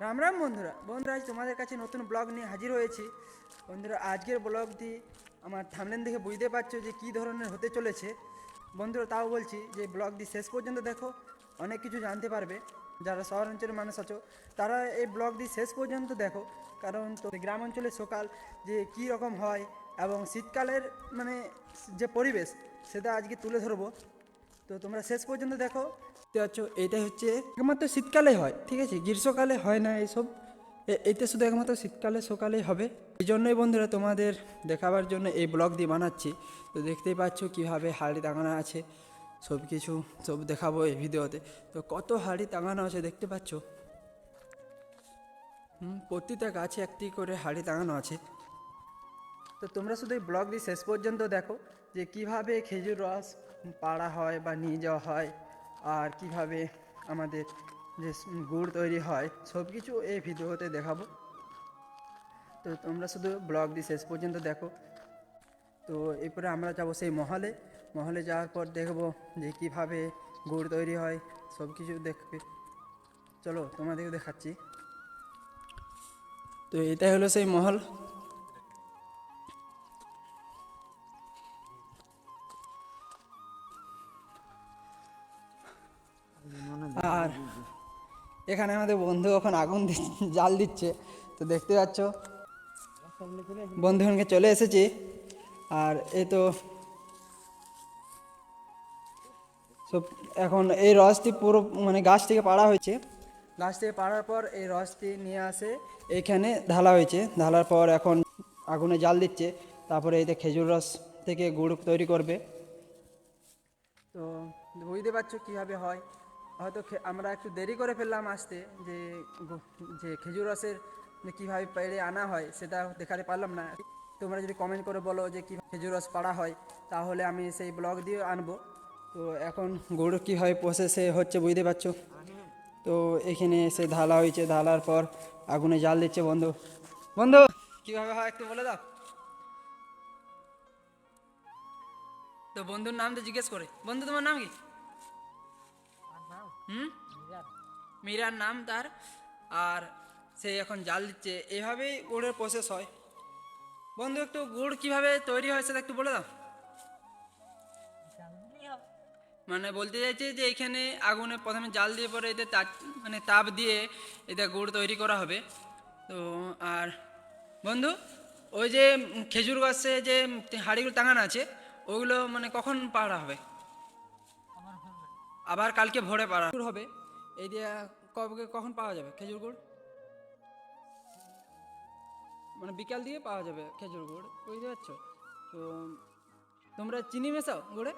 রাম রাম বন্ধুরা। বন্ধুরা, আজ তোমাদের কাছে নতুন ব্লগ নিয়ে হাজির হয়েছি। বন্ধুরা, আজকের ব্লগটি আমার থামলেন দেখে বুঝতে পারছ যে কী ধরনের হতে চলেছে। বন্ধুরা, তাও বলছি যে ব্লগটি শেষ পর্যন্ত দেখো, অনেক কিছু জানতে পারবে। যারা শহর অঞ্চলের মানুষ আছো, তারা এই ব্লগটি শেষ পর্যন্ত দেখো। কারণ তো গ্রাম অঞ্চলের সকাল যে কী রকম হয় এবং শীতকালের মানে যে পরিবেশ, সেটা আজকে তুলে ধরবো। তো তোমরা শেষ পর্যন্ত দেখো দেখতে পাচ্ছ এইটা হচ্ছে একমাত্র শীতকালে হয়, ঠিক আছে? গ্রীষ্মকালে হয় না এইসব। এ- এইটা শুধু একমাত্র শীতকালে সকালেই হবে। এই জন্যই বন্ধুরা তোমাদের দেখাবার জন্য এই ব্লগ দিয়ে বানাচ্ছি। তো দেখতেই পাচ্ছ কীভাবে হাড়ি টাঙানো আছে সব কিছু সব দেখাবো এই ভিডিওতে। তো কত হাড়ি টাঙানো আছে দেখতে পাচ্ছ? হুম, প্রতিটা গাছে একটি করে হাড়ি টাঙানো আছে। তো তোমরা শুধু এই ব্লগ দিয়ে শেষ পর্যন্ত দেখো যে কীভাবে খেজুর রস পাড়া হয় বা নিয়ে যাওয়া হয়। আর কীভাবে আমাদের যে গুড় তৈরি হয় সব কিছু এই ভিডিওতে দেখাবো। তো তোমরা শুধু ব্লগ দিয়ে শেষ পর্যন্ত দেখো। তো এরপরে আমরা যাব সেই মহলে। মহলে যাওয়ার পর দেখব যে কীভাবে গুড় তৈরি হয় সব কিছু দেখবে। চলো তোমাদেরকে দেখাচ্ছি। তো এটাই হলো সেই মহল। আর এখানে আমাদের বন্ধু এখন আগুন জাল দিচ্ছে। তো দেখতে পাচ্ছ, বন্ধুগণকে চলে এসেছি। আর এই তো সব এখন এই রসটি পুরো মানে গাছ থেকে পাড়া হয়েছে। গাছ থেকে পাড়ার পর এই রসটি নিয়ে আসে এইখানে ঢালা হয়েছে। ঢালার পর এখন আগুনে জাল দিচ্ছে। তারপরে এতে খেজুর রস থেকে গুড় তৈরি করবে। তো বুঝতে পারছ কীভাবে হয়? হয়তো আমরা একটু দেরি করে ফেললাম আসতে, যে যে খেজুর রসের কীভাবে পেড়ে আনা হয় সেটা দেখাতে পারলাম না। তোমরা যদি কমেন্ট করে বলো যে কী খেজুর রস পাড়া হয়, তাহলে আমি সেই ব্লগ দিয়ে আনব। তো এখন গরু কীভাবে প্রসেসে হচ্ছে বুঝতে পারছ? তো এখানে এসে ঢালা হয়েছে, ঢালার পর আগুনে জাল দিচ্ছে বন্ধু। বন্ধু, কীভাবে হয় একটু বলে দাও। তো বন্ধুর নাম তো জিজ্ঞেস করে। বন্ধু, তোমার নাম কি? হুম? মীরার নাম তার, আর সে এখন জাল দিচ্ছে। এভাবেই গুড়ের প্রসেস হয়। বন্ধু, একটু গুড় কীভাবে তৈরি হয় সেটা একটু বলে দাও। মানে বলতে চাইছি যে এখানে আগুনে প্রথমে জাল দিয়ে পরে এতে তা- মানে তাপ দিয়ে এটা গুড় তৈরি করা হবে। তো, আর বন্ধু, ওই যে খেজুর গাছে যে হাঁড়িগুলো টাঙানো আছে, ওগুলো মানে কখন পাড়া হবে? আবার কালকে ভোরে পাড়া। শুরু হবে। এই দিয়ে কবে কখন পাওয়া যাবে? খেজুর গুড়? মানে বিকাল দিয়ে পাওয়া যাবে খেজুর গুড়। বুঝতে পারছ? তো তোমরা চিনি মেশাও গুড়ে?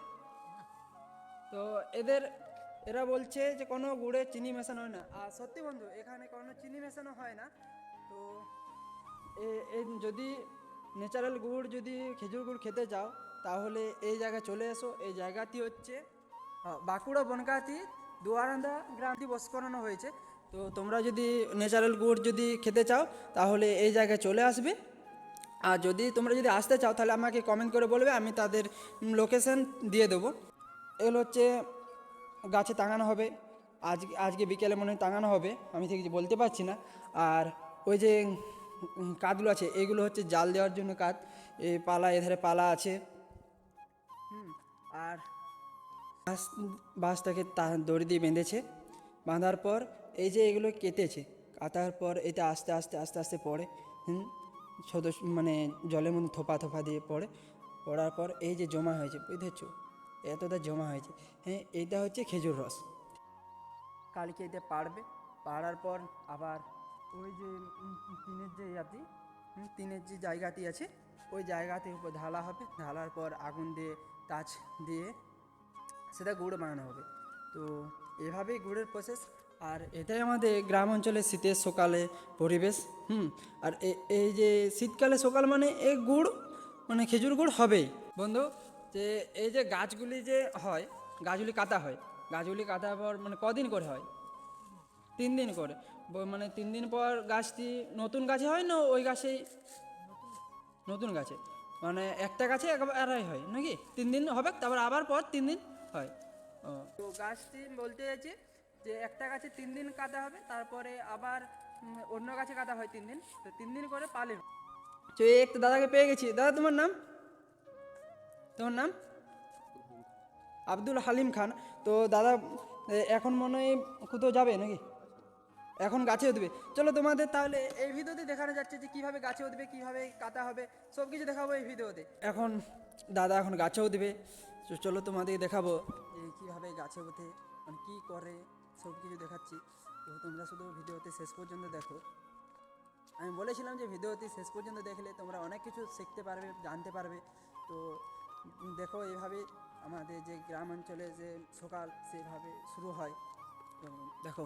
তো এদের এরা বলছে যে কোনো গুড়ে চিনি মেশানো হয় না। আর সত্যি বন্ধু, এখানে কোনো চিনি মেশানো হয় না। তো যদি ন্যাচারাল গুড় যদি খেজুর গুড় খেতে যাও, তাহলে এই জায়গায় চলে এসো। এই জায়গাটি হচ্ছে বাঁকুড়া বনকাতি দুয়ারান্দা গ্রামটি বস করানো হয়েছে তো তোমরা যদি ন্যাচারাল গুড় যদি খেতে চাও তাহলে এই জায়গায় চলে আসবে। আর যদি তোমরা যদি আসতে চাও তাহলে আমাকে কমেন্ট করে বলবে আমি তাদের লোকেশন দিয়ে দেবো। এগুলো হচ্ছে গাছে টাঙানো হবে। আজ আজকে বিকেলে মনে হয় টাঙানো হবে আমি ঠিক বলতে পারছি না। আর ওই যে উম, কাঠগুলো আছে এগুলো হচ্ছে জাল দেওয়ার জন্য কাঠ এই পালা এধারে পালা আছে। হুম আর বাঁশ বাঁশটাকে তা, দড়ি দিয়ে বেঁধেছে। বাঁধার পর এই যে এগুলো কেটেছে, কাটার পর এটা আস্তে আস্তে আস্তে আস্তে পড়ে, হুম, ছোট মানে জলের মধ্যে থোপা থোপা দিয়ে পড়ে। পড়ার পর এই যে জমা হয়েছে বুঝতেছ এতটা জমা হয়েছে হ্যাঁ এইটা হচ্ছে খেজুর রস। কালকে এটা পাড়বে পাড়ার পর আবার ওই যে টিনের যে ইয়াতি টিনের যে জায়গাটি আছে, ওই জায়গাটির উপর ঢালা হবে। ঢালার পর আগুন দিয়ে টাচ দিয়ে সেটা গুড় বানানো হবে। তো এভাবেই গুড়ের প্রসেস আর এটাই আমাদের গ্রাম অঞ্চলে শীতের সকালে পরিবেশ, হুম? আর এই যে শীতকালে সকাল মানে এই গুড় মানে খেজুর গুড় হবেই। বন্ধু, যে এই যে গাছগুলি যে হয়, গাছগুলি কাটা হয়, গাছগুলি কাটার পর মানে কদিন করে হয়? তিন দিন করে। মানে তিন দিন পর গাছটি নতুন গাছে হয় না ওই গাছেই? নতুন গাছে। মানে একটা গাছে একবারই হয়, নাকি? তিন দিন হবে, তারপর আবার পর তিন দিন হয়। তো গাছটি বলতে চাইছি যে একটা গাছে তিন দিন কাটা হবে তারপরে আবার অন্য গাছে কাটা হয় তিন দিন। তো তিন দিন করে পালে তো এই একটা দাদাকে পেয়ে গেছি। দাদা তোমার নাম? তোমার নাম? আব্দুল হালিম খান। তো দাদা এখন মনে হয় কোথাও যাবে নাকি? এখন গাছে উঠবে। চলো তোমাদের তাহলে এই ভিডিওতে দেখানো যাচ্ছে যে কীভাবে গাছে উঠবে কীভাবে কাটা হবে। সব কিছু দেখাবো এই ভিডিওতে। এখন দাদা এখন গাছে উঠবে। তো চলো তোমাদের দেখাবো যে কীভাবে গাছে উঠে মানে কী করে সব কিছু দেখাচ্ছি। তো তোমরা শুধু ভিডিওতে শেষ পর্যন্ত দেখো। আমি বলেছিলাম যে ভিডিওটি শেষ পর্যন্ত দেখলে তোমরা অনেক কিছু শিখতে পারবে, জানতে পারবে। তো দেখো এভাবে আমাদের যে গ্রাম অঞ্চলে যে সকাল সেভাবে শুরু হয়। দেখো।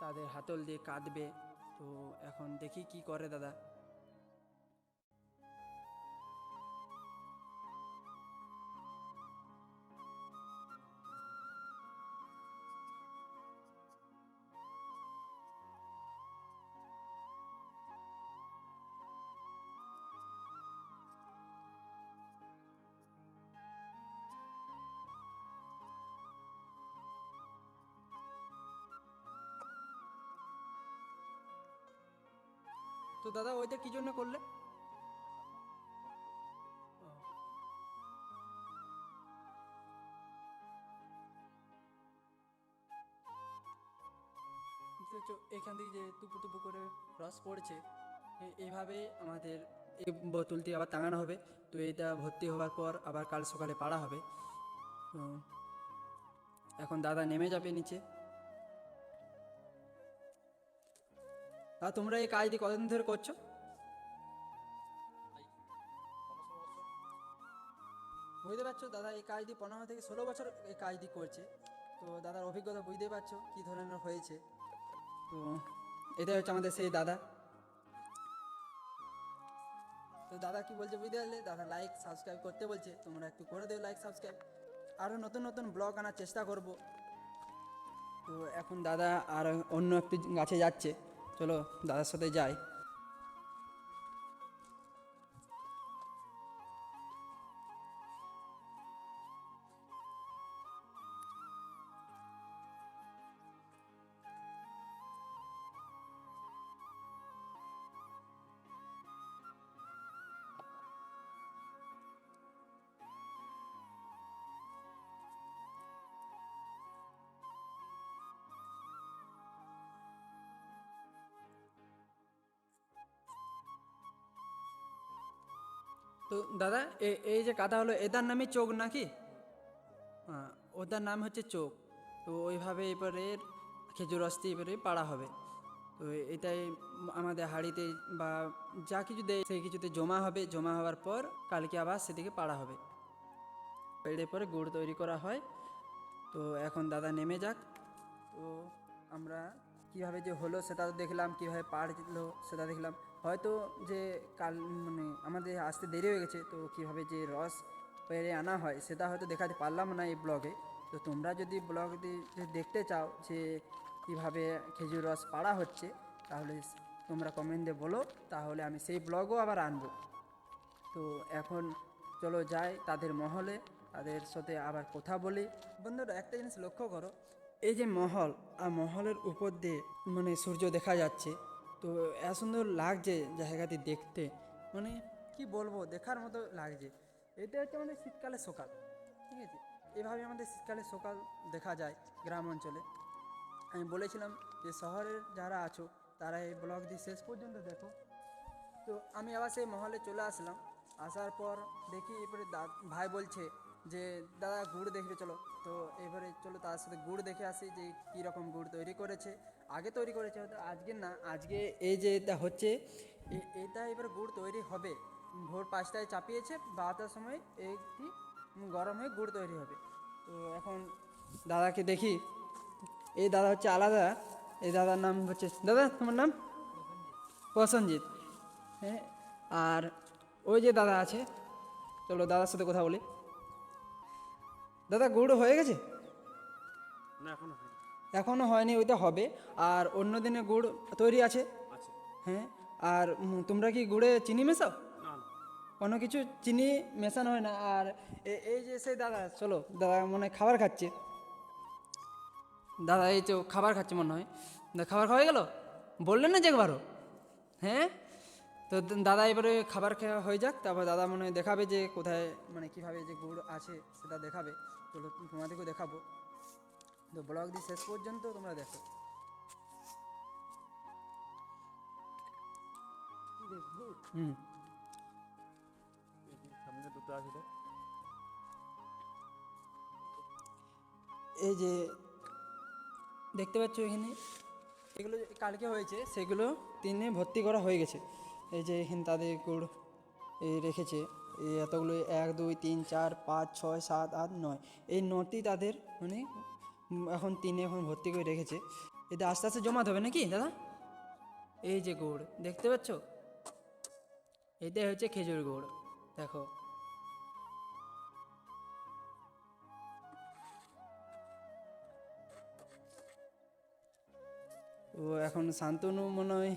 তাদের হাতল দিয়ে কাঁদবে। তো এখন দেখি কি করে দাদা। তো দাদা, ওইটা কি জন্য করলে? এখান থেকে যে টুপু টুপু করে রস পড়ছে এ- এইভাবেই আমাদের এই বোতলটি আবার টাঙানো হবে। তো এটা ভর্তি হওয়ার পর আবার কাল সকালে পাড়া হবে। এখন দাদা নেমে যাবে নিচে। তা তোমরা এই কাজটি কতদিন ধরে করছ? বুঝতে পারছ? দাদা, এই কাজটি পনেরো থেকে ষোলো বছর এই কাজটি করছে। তো দাদার অভিজ্ঞতা বুঝতে পারছ? কী ধরনের হয়েছে? তো এটা হচ্ছে আমাদের সেই দাদা। তো দাদা কি বলছে বুঝতে পারলে? দাদা লাইক সাবস্ক্রাইব করতে বলছে। তোমরা একটু করে দেও লাইক সাবস্ক্রাইব আরও নতুন নতুন ব্লগ আনার চেষ্টা করব। তো এখন দাদা আর অন্য একটি গাছে যাচ্ছে। চলো দাদার সাথে যাই। তো দাদা এই যে কাটা হলো এটার নামে চোখ নাকি? হ্যাঁ নাম হচ্ছে চোখ। তো ওইভাবে এবারে খেজুর রসটি এবারে পাড়া হবে। তো এটাই আমাদের হাঁড়িতে বা যা কিছু দেয়, সেই কিছুতে জমা হবে। জমা হওয়ার পর কালকে আবার সেদিকে পাড়া হবে। পেড়ে পরে গুড় তৈরি করা হয়। তো এখন দাদা নেমে যাক। তো আমরা কীভাবে যে হলো সেটা দেখলাম, কীভাবে পাড়লো সেটা দেখলাম। হয়তো যে কাল মানে আমাদের আসতে দেরি হয়ে গেছে, তো কীভাবে যে রস পেরে আনা হয় সেটা হয়তো দেখাতে পারলাম না এই ব্লগে। তো তোমরা যদি ব্লগ দেখতে চাও যে কীভাবে খেজুর রস পাড়া হচ্ছে, তাহলে তোমরা কমেন্টে বলো, তাহলে আমি সেই ব্লগও আবার আনব। তো এখন চলো যাই তাদের মহলে, তাদের সাথে আবার কথা বলি। বন্ধুরা, একটা জিনিস লক্ষ্য করো এই যে মহল, আর মহলের উপর দিয়ে মানে সূর্য দেখা যাচ্ছে, তো এত সুন্দর লাগছে জায়গাটি দেখতে। মানে কি বলব, দেখার মতো লাগছে। এটা হচ্ছে আমাদের শীতকালে সকাল, ঠিক আছে? এভাবে আমাদের শীতকালে সকাল দেখা যায় গ্রাম অঞ্চলে। আমি বলেছিলাম যে শহরের যারা আছো, তারা এই ব্লগটি শেষ পর্যন্ত দেখো। তো আমি আবার সেই মহলে চলে আসলাম। আসার পর দেখি দা- ভাই বলছে যে, দাদা, গুড় দেখবে চলো। তো এবারে চলো তার সাথে গুড় দেখে আসি যে, কী রকম গুড় তৈরি করেছে। আগে তৈরি করেছে হয়তো, আজকে না, আজকে এই যে এটা হচ্ছে এটা এবার গুড় তৈরি হবে। ভোর পাঁচটায় চাপিয়েছে, বারোটার সময় একটি গরম হয়ে গুড় তৈরি হবে। তো এখন দাদাকে দেখি। এই দাদা হচ্ছে আলাদা। এই দাদার নাম হচ্ছে, দাদা, তোমার নাম? প্রসঞ্জিৎ হ্যাঁ আর ওই যে দাদা আছে, চলো দাদার সাথে কথা বলি। দাদা গুড় হয়ে গেছে? না এখনও হয়নি। এখনও হয়নি ওইটা হবে। আর অন্য দিনে গুড় তৈরি আছে? হ্যাঁ আর তোমরা কি গুড়ে চিনি মেশাও? কোনো কিছু চিনি মেশানো হয় না। আর এই যে সেই দাদা চলো দাদা মনে খাবার খাচ্ছে। দাদা এই তো খাবার খাচ্ছে মনে হয়। খাবার খাওয়া গেল? বললেন না যে একবারও? হ্যাঁ? তো দাদা এবারে খাবার খাওয়া হয়ে যাক, তারপর দাদা মনে দেখাবে যে কোথায় মানে কীভাবে যে গুড় আছে সেটা দেখাবে। চলো তোমাদেরকেও দেখাবো। তো ব্লগ দিয়ে শেষ পর্যন্ত তোমরা দেখো। হুম। এই যে দেখতে পাচ্ছ এখানে, এগুলো কালকে হয়েছে, সেগুলো তিনে ভর্তি করা হয়ে গেছে। এই যে এখানে তাদের গুড় রেখেছে, এই এতগুলো, এক, দুই, তিন, চার, পাঁচ, ছয়, সাত, আট, নয়। এই নটি তাদের মানে এখন তিনে এখন ভর্তি করে রেখেছে। এতে আস্তে আস্তে জমাতে হবে নাকি, দাদা? এই যে গুড়, দেখতে পাচ্ছ? এটাই হচ্ছে খেজুর গুড়, দেখো। ও, এখন শান্তনু মনে হয়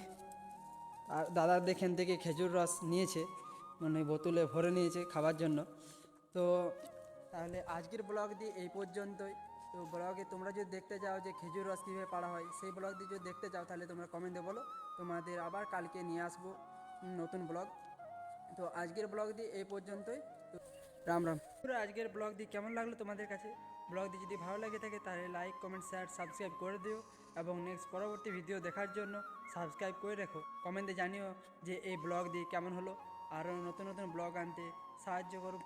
আর দাদার দেখেন থেকে খেজুর রস নিয়েছে মানে বোতলে ভরে নিয়েছে খাবার জন্য। তো তাহলে আজকের ব্লগ দিয়ে এই পর্যন্তই। তো ব্লগে তোমরা যদি দেখতে চাও যে খেজুর রস কীভাবে পাড়া হয়, সেই ব্লগ দিয়ে যদি দেখতে চাও তাহলে তোমরা কমেন্টে বলো। তোমাদের আবার কালকে নিয়ে আসব নতুন ব্লগ। তো আজকের ব্লগ দিয়ে এই পর্যন্তই। রাম রাম। পুরো আজকের ব্লগ দিয়ে কেমন লাগল তোমাদের কাছে? ব্লগ দিয়ে যদি ভালো লাগে থাকে তাহলে লাইক কমেন্ট শেয়ার সাবস্ক্রাইব করে দিও। এবং নেক্সট পরবর্তী ভিডিও দেখার জন্য সাবস্ক্রাইব করে রেখো। কমেন্টে জানিও যে এই ব্লগ দিয়ে কেমন হলো। আরও নতুন নতুন ব্লগ আনতে সাহায্য করো